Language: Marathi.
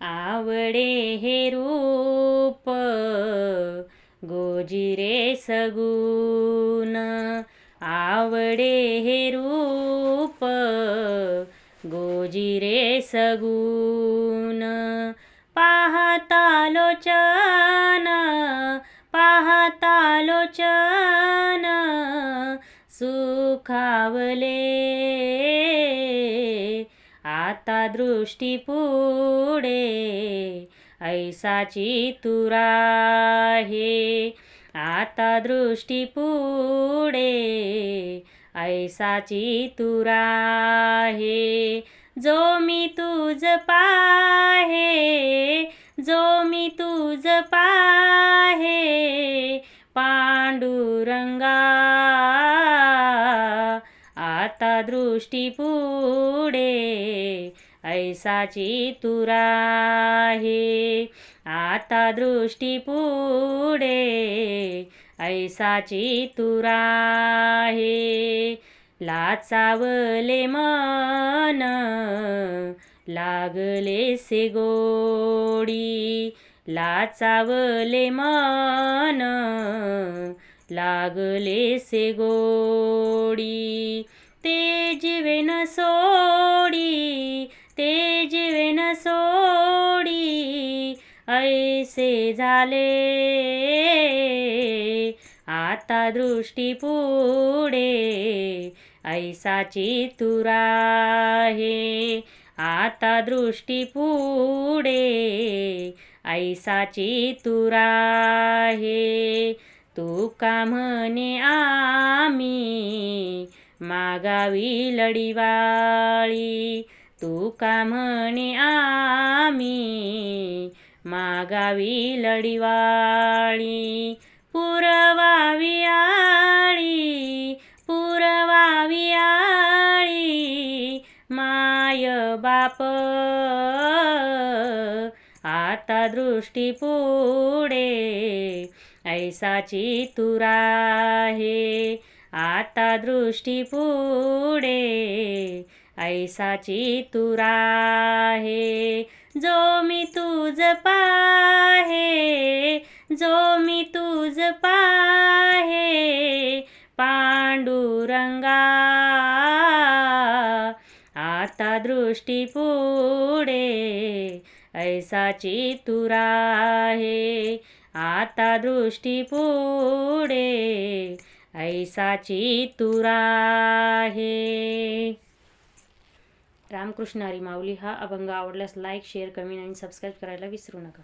आवडे हे रूप गोजिरे सगुन आवडे हे रूप गोजिरे सगुन पाहता लोचन पाहता लोचन सुखावले आता दृष्टी पुढे ऐसाची तुरा हे आता दृष्टी पुढे ऐसाची तुरा हे जो मी तुझ पाहे जो मी तुझ पाहे पांडुरंगा. आता दृष्टी पुढे ऐसाची तुरा हे आता दृष्टी पुढे. ऐसाची तुरा हे लाचावले मन लागले से गोडी. लाचावले मन लागले से गोडी. ते जीवे ऐसे झाले. आता दृष्टी पुढे. ऐसाची तुरा हे आता दृष्टी पुढे. ऐसाची तुरा हे तू का म्हणे आम्ही मागावी लढीवाळी. तू का म्हणे आम्ही मागावी लढीवाळी पुरवावी आळी पुरवावी आळी माय बाप. आता दृष्टी पुढे ऐसाची तुरा हे आता दृष्टी पुढे ऐसाची तुरा हे जो मी तुझ पाहे जो मी तुझ पाहे पांडुरंगा. आता दृष्टी पुढे ऐसाची तुरा हे आता दृष्टी पुढे ऐसाची तुरा हे रामकृष्ण हरी माऊली हा अभंग आवडल्यास लाईक शेअर कमेंट आणि सबस्क्राईब करायला विसरू नका.